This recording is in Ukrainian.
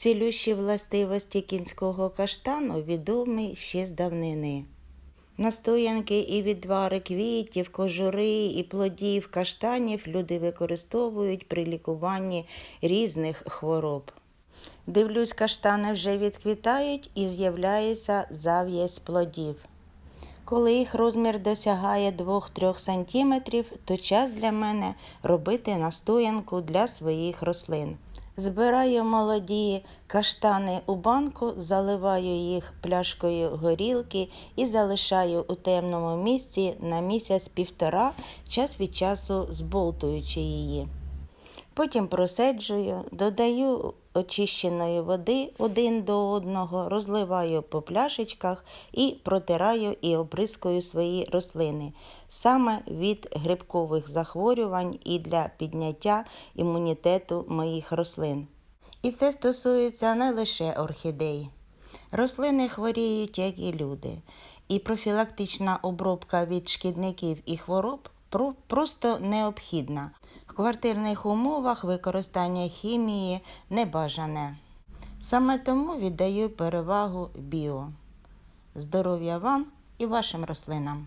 Цілющі властивості кінського каштану відомі ще з давнини. Настоянки і відвари квітів, кожури і плодів каштанів люди використовують при лікуванні різних хвороб. Дивлюсь, каштани вже відквітають і з'являється зав'язь плодів. Коли їх розмір досягає 2-3 см, то час для мене робити настоянку для своїх рослин. Збираю молоді каштани у банку, заливаю їх пляшкою горілки і залишаю у темному місці на місяць-півтора, час від часу зболтуючи її. Потім проседжую, додаю очищеної води один до одного, розливаю по пляшечках і протираю і оприскую свої рослини саме від грибкових захворювань і для підняття імунітету моїх рослин. І це стосується не лише орхідей. Рослини хворіють, як і люди, і профілактична обробка від шкідників і хвороб просто необхідна. В квартирних умовах використання хімії небажане. Саме тому віддаю перевагу біо. Здоров'я вам і вашим рослинам!